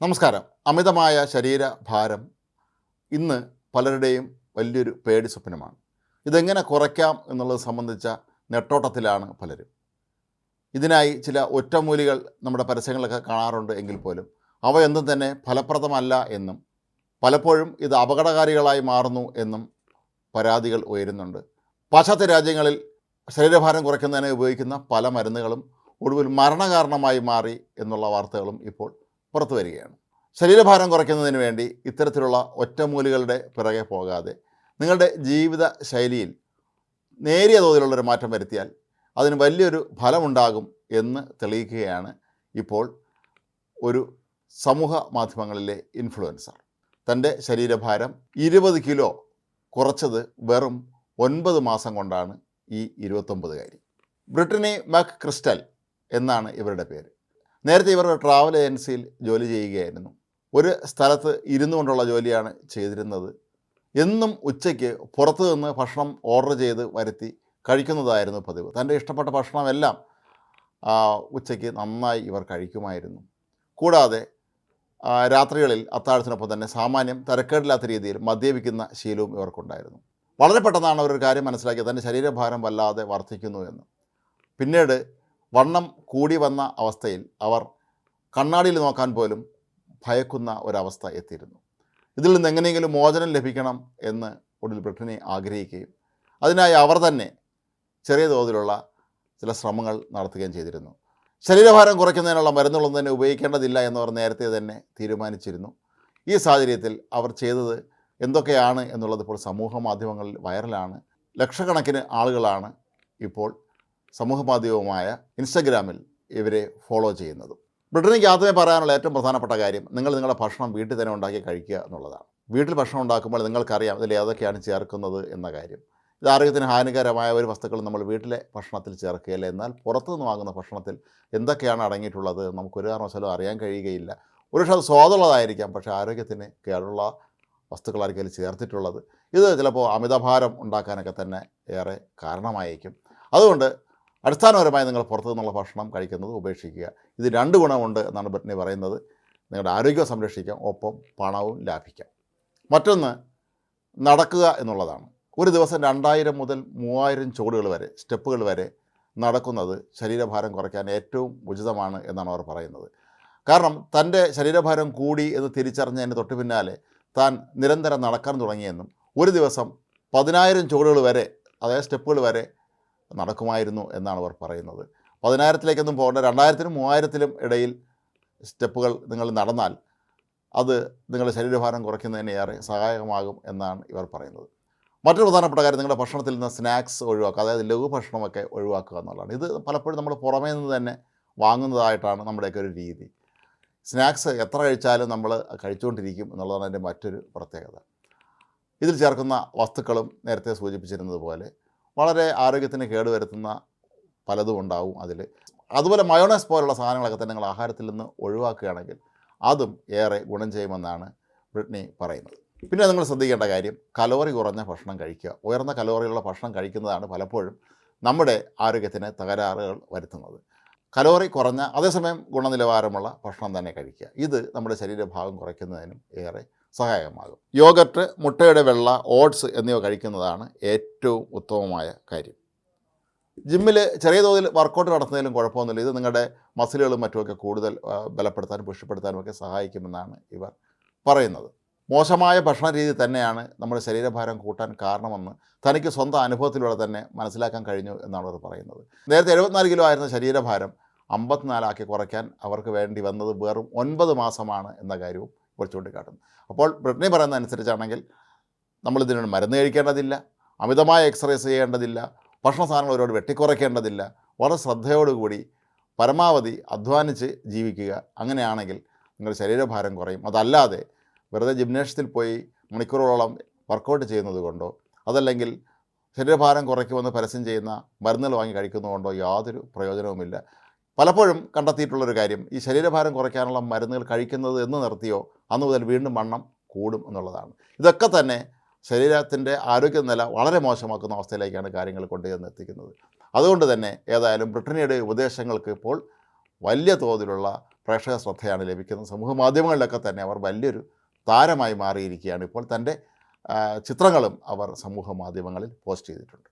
നമസ്കാരം. അമിതമായ ശരീരഭാരം ഇന്ന് പലരുടെയും വലിയൊരു പേടി സ്വപ്നമാണ്. ഇതെങ്ങനെ കുറയ്ക്കാം എന്നുള്ളത് സംബന്ധിച്ച നെട്ടോട്ടത്തിലാണ് പലരും. ഇതിനായി ചില ഒറ്റമൂലികൾ നമ്മുടെ പരസ്യങ്ങളൊക്കെ കാണാറുണ്ട് എങ്കിൽ പോലും അവയൊന്നും തന്നെ ഫലപ്രദമല്ല എന്നും പലപ്പോഴും ഇത് അപകടകാരികളായി മാറുന്നു എന്നും പരാതികൾ ഉയരുന്നുണ്ട്. പാശ്ചാത്യ രാജ്യങ്ങളിൽ ശരീരഭാരം കുറയ്ക്കുന്നതിന് ഉപയോഗിക്കുന്ന പല മരുന്നുകളും ഒടുവിൽ മരണകാരണമായി മാറി എന്നുള്ള വാർത്തകളും ഇപ്പോൾ പുറത്തു വരികയാണ്. ശരീരഭാരം കുറയ്ക്കുന്നതിന് വേണ്ടി ഇത്തരത്തിലുള്ള ഒറ്റമൂലികളുടെ പിറകെ പോകാതെ നിങ്ങളുടെ ജീവിത ശൈലിയിൽ നേരിയ തോതിലുള്ളൊരു മാറ്റം വരുത്തിയാൽ അതിന് വലിയൊരു ഫലമുണ്ടാകും എന്ന് തെളിയിക്കുകയാണ് ഇപ്പോൾ ഒരു സമൂഹ മാധ്യമങ്ങളിലെ ഇൻഫ്ലുവൻസർ. തന്റെ ശരീരഭാരം ഇരുപത് കിലോ കുറച്ചത് വെറും ഒൻപത് മാസം കൊണ്ടാണ് ഈ ഇരുപത്തൊമ്പതുകാരി ബ്രിട്ടനി മക് ക്രിസ്റ്റൽ എന്നാണ് ഇവരുടെ പേര്. നേരത്തെ ഇവർ ട്രാവൽ ഏജൻസിയിൽ ജോലി ചെയ്യുകയായിരുന്നു. ഒരു സ്ഥലത്ത് ഇരുന്നു കൊണ്ടുള്ള ജോലിയാണ് ചെയ്തിരുന്നത്. എന്നും ഉച്ചയ്ക്ക് പുറത്തു നിന്ന് ഭക്ഷണം ഓർഡർ ചെയ്ത് വരുത്തി കഴിക്കുന്നതായിരുന്നു പതിവ്. തന്റെ ഇഷ്ടപ്പെട്ട ഭക്ഷണമെല്ലാം ഉച്ചയ്ക്ക് നന്നായി ഇവർ കഴിക്കുമായിരുന്നു. കൂടാതെ രാത്രികളിൽ അത്താഴത്തിനൊപ്പം തന്നെ സാമാന്യം തിരക്കേടില്ലാത്ത രീതിയിൽ മദ്യപിക്കുന്ന ശീലവും ഇവർക്കുണ്ടായിരുന്നു. വളരെ പെട്ടെന്നാണ് അവരൊരു കാര്യം മനസ്സിലാക്കിയത്. തന്റെ ശരീരഭാരം വല്ലാതെ വർദ്ധിക്കുന്നു എന്ന്. പിന്നീട് വണ്ണം കൂടി വന്ന അവസ്ഥയിൽ അവർ കണ്ണാടിയിൽ നോക്കാൻ പോലും ഭയക്കുന്ന ഒരവസ്ഥ എത്തിയിരുന്നു. ഇതിൽ നിന്ന് എങ്ങനെയെങ്കിലും മോചനം ലഭിക്കണം എന്ന് ഒടുവിൽ ബ്രിട്ടനെ ആഗ്രഹിക്കുകയും അതിനായി അവർ തന്നെ ചെറിയ തോതിലുള്ള ചില ശ്രമങ്ങൾ നടത്തുകയും ചെയ്തിരുന്നു. ശരീരഭാരം കുറയ്ക്കുന്നതിനുള്ള മരുന്നുകളൊന്നും തന്നെ ഉപയോഗിക്കേണ്ടതില്ല എന്നവർ നേരത്തെ തന്നെ തീരുമാനിച്ചിരുന്നു. ഈ സാഹചര്യത്തിൽ അവർ ചെയ്തത് എന്തൊക്കെയാണ് എന്നുള്ളത് ഇപ്പോൾ സമൂഹ മാധ്യമങ്ങളിൽ വൈറലാണ് ലക്ഷക്കണക്കിന് ആളുകളാണ് ഇപ്പോൾ സമൂഹ മാധ്യമവുമായ ഇൻസ്റ്റഗ്രാമിൽ ഇവരെ ഫോളോ ചെയ്യുന്നത്. ബ്രിട്ടനിക്ക് ആദ്യമേ പറയാനുള്ള ഏറ്റവും പ്രധാനപ്പെട്ട കാര്യം നിങ്ങൾ നിങ്ങളുടെ ഭക്ഷണം വീട്ടിൽ തന്നെ ഉണ്ടാക്കി കഴിക്കുക എന്നുള്ളതാണ്. വീട്ടിൽ ഭക്ഷണം ഉണ്ടാക്കുമ്പോൾ നിങ്ങൾക്കറിയാം ഇതിൽ ഏതൊക്കെയാണ് ചേർക്കുന്നത് എന്ന കാര്യം. ഇത് ആരോഗ്യത്തിന് ഹാനികരമായ ഒരു വസ്തുക്കൾ നമ്മൾ വീട്ടിലെ ഭക്ഷണത്തിൽ ചേർക്കുകയില്ല? എന്നാൽ പുറത്തുനിന്ന് വാങ്ങുന്ന ഭക്ഷണത്തിൽ എന്തൊക്കെയാണ് അടങ്ങിയിട്ടുള്ളത്? നമുക്ക് ഒരു കാരണവശാലും അറിയാൻ കഴിയുകയില്ല. ഒരുപക്ഷെ അത് സ്വാദുള്ളതായിരിക്കാം പക്ഷേ ആരോഗ്യത്തിന് കേടുള്ള വസ്തുക്കളായിരിക്കും അതിൽ ചേർത്തിട്ടുള്ളത്. ഇത് ചിലപ്പോൾ അമിതഭാരം ഉണ്ടാക്കാനൊക്കെ തന്നെ ഏറെ കാരണമായേക്കും. അതുകൊണ്ട് അടിസ്ഥാനപരമായി നിങ്ങൾ പുറത്തു നിന്നുള്ള ഭക്ഷണം കഴിക്കുന്നത് ഉപേക്ഷിക്കുക. ഇത് രണ്ട് ഗുണമുണ്ട് എന്നാണ് ബ്രിട്ടനി പറയുന്നത്. നിങ്ങളുടെ ആരോഗ്യം സംരക്ഷിക്കാം ഒപ്പം പണവും ലാഭിക്കാം. മറ്റൊന്ന് നടക്കുക എന്നുള്ളതാണ്. ഒരു ദിവസം രണ്ടായിരം മുതൽ മൂവായിരം ചുവടുകൾ വരെ സ്റ്റെപ്പുകൾ വരെ നടക്കുന്നത് ശരീരഭാരം കുറയ്ക്കാൻ ഏറ്റവും ഉചിതമാണ് എന്നാണ് അവർ പറയുന്നത്. കാരണം തന്റെ ശരീരഭാരം കൂടി എന്ന് തിരിച്ചറിഞ്ഞതിന് തൊട്ട് പിന്നാലെ താൻ നിരന്തരം നടക്കാൻ തുടങ്ങിയെന്നും ഒരു ദിവസം പതിനായിരം ചുവടുകൾ വരെ അതായത് സ്റ്റെപ്പുകൾ വരെ നടക്കുമായിരുന്നു എന്നാണ് അവർ പറയുന്നത്. പതിനായിരത്തിലേക്കൊന്നും പോകേണ്ട. രണ്ടായിരത്തിനും മൂവായിരത്തിലും ഇടയിൽ സ്റ്റെപ്പുകൾ നിങ്ങൾ നടന്നാൽ അത് നിങ്ങളുടെ ശരീരഭാരം കുറയ്ക്കുന്നതിന് ഏറെ സഹായകമാകും എന്നാണ് ഇവർ പറയുന്നത്. മറ്റൊരു പ്രധാനപ്പെട്ട കാര്യം നിങ്ങളുടെ ഭക്ഷണത്തിൽ നിന്ന് സ്നാക്സ് ഒഴിവാക്കുക അതായത് ലഘുഭക്ഷണമൊക്കെ ഒഴിവാക്കുക എന്നുള്ളതാണ്. ഇത് പലപ്പോഴും നമ്മൾ പുറമേ നിന്ന് തന്നെ വാങ്ങുന്നതായിട്ടാണ് നമ്മുടെയൊക്കെ ഒരു രീതി. സ്നാക്സ് എത്ര കഴിച്ചാലും നമ്മൾ കഴിച്ചുകൊണ്ടിരിക്കും എന്നുള്ളതാണ് അതിന്റെ മറ്റൊരു പ്രത്യേകത. ഇതിൽ ചേർക്കുന്ന വസ്തുക്കളും നേരത്തെ സൂചിപ്പിച്ചിരുന്നത് പോലെ വളരെ ആരോഗ്യത്തിന് കേടുവരുത്തുന്ന പലതും ഉണ്ടാവും അതിൽ അതുപോലെ മയോണൈസ് പോലുള്ള സാധനങ്ങളൊക്കെ തന്നെ നിങ്ങൾ ആഹാരത്തിൽ നിന്ന് ഒഴിവാക്കുകയാണെങ്കിൽ അതും ഏറെ ഗുണം ചെയ്യുമെന്നാണ് ബ്രിട്നി പറയുന്നത്. പിന്നെ നിങ്ങൾ ശ്രദ്ധിക്കേണ്ട കാര്യം കലോറി കുറഞ്ഞ ഭക്ഷണം കഴിക്കുക. ഉയർന്ന കലോറിയുള്ള ഭക്ഷണം കഴിക്കുന്നതാണ് പലപ്പോഴും നമ്മുടെ ആരോഗ്യത്തിന് തകരാറുകൾ വരുത്തുന്നത്. കലോറി കുറഞ്ഞ അതേസമയം ഗുണനിലവാരമുള്ള ഭക്ഷണം തന്നെ കഴിക്കുക. ഇത് നമ്മുടെ ശരീരഭാഗം കുറയ്ക്കുന്നതിനും ഏറെ സഹായകമാകും. യോഗർട്ട് മുട്ടയുടെ വെള്ള ഓട്സ് എന്നിവ കഴിക്കുന്നതാണ് ഏറ്റവും ഉത്തമമായ കാര്യം. ജിമ്മിൽ ചെറിയ തോതിൽ വർക്കൗട്ട് നടത്തുന്നതിലും കുഴപ്പമൊന്നുമില്ല. ഇത് നിങ്ങളുടെ മസിലുകളും മറ്റുമൊക്കെ കൂടുതൽ ബലപ്പെടുത്താനും പുഷ്ടിപ്പെടുത്താനും ഒക്കെ സഹായിക്കുമെന്നാണ് ഇവർ പറയുന്നത്. മോശമായ ഭക്ഷണ രീതി തന്നെയാണ് നമ്മുടെ ശരീരഭാരം കൂട്ടാൻ കാരണമെന്ന് തനിക്ക് സ്വന്തം അനുഭവത്തിലൂടെ തന്നെ മനസ്സിലാക്കാൻ കഴിഞ്ഞു എന്നാണ് അവർ പറയുന്നത്. നേരത്തെ എഴുപത്തിനാല് കിലോ ആയിരുന്ന ശരീരഭാരം അമ്പത്തിനാലാക്കി കുറയ്ക്കാൻ അവർക്ക് വേണ്ടി വന്നത് വെറും ഒൻപത് മാസമാണ് എന്ന കാര്യവും ഇവർ കാട്ടുന്നു അപ്പോൾ ബ്രിട്ടനി പറയുന്ന അനുസരിച്ചാണെങ്കിൽ നമ്മളിതിനൊരു മരുന്ന് കഴിക്കേണ്ടതില്ല അമിതമായ എക്സസൈസ് ചെയ്യേണ്ടതില്ല ഭക്ഷണ സാധനങ്ങൾ ഒരുപാട് വെട്ടിക്കുറയ്ക്കേണ്ടതില്ല വളരെ ശ്രദ്ധയോടുകൂടി പരമാവധി അധ്വാനിച്ച് ജീവിക്കുക. അങ്ങനെയാണെങ്കിൽ നിങ്ങളുടെ ശരീരഭാരം കുറയും. അതല്ലാതെ വെറുതെ ജിംനേഷ്യത്തിൽ പോയി മണിക്കൂറുകളോളം വർക്കൗട്ട് ചെയ്യുന്നത് കൊണ്ടോ അതല്ലെങ്കിൽ ശരീരഭാരം കുറയ്ക്കുമെന്ന് പരസ്യം ചെയ്യുന്ന മരുന്നുകൾ വാങ്ങി കഴിക്കുന്നതുകൊണ്ടോ യാതൊരു പ്രയോജനവുമില്ല. പലപ്പോഴും കണ്ടെത്തിയിട്ടുള്ളൊരു കാര്യം ഈ ശരീരഭാരം കുറയ്ക്കാനുള്ള മരുന്നുകൾ കഴിക്കുന്നത് എന്ന് നിർത്തിയോ അന്ന് മുതൽ വീണ്ടും വണ്ണം കൂടും എന്നുള്ളതാണ്. ഇതൊക്കെ തന്നെ ശരീരത്തിന്റെ ആരോഗ്യനില വളരെ മോശമാക്കുന്ന അവസ്ഥയിലേക്കാണ് കാര്യങ്ങൾ കൊണ്ടുചെന്ന് എത്തിക്കുന്നത്. അതുകൊണ്ട് തന്നെ ഏതായാലും ബ്രിട്ടനിയുടെ ഉപദേശങ്ങൾക്ക് ഇപ്പോൾ വലിയ തോതിലുള്ള പ്രേക്ഷക ശ്രദ്ധയാണ് ലഭിക്കുന്നത്. സമൂഹ മാധ്യമങ്ങളിലൊക്കെ തന്നെ അവർ വലിയൊരു താരമായി മാറിയിരിക്കുകയാണ്. ഇപ്പോൾ തന്റെ ചിത്രങ്ങളും അവർ സമൂഹ മാധ്യമങ്ങളിൽ പോസ്റ്റ് ചെയ്തിട്ടുണ്ട്.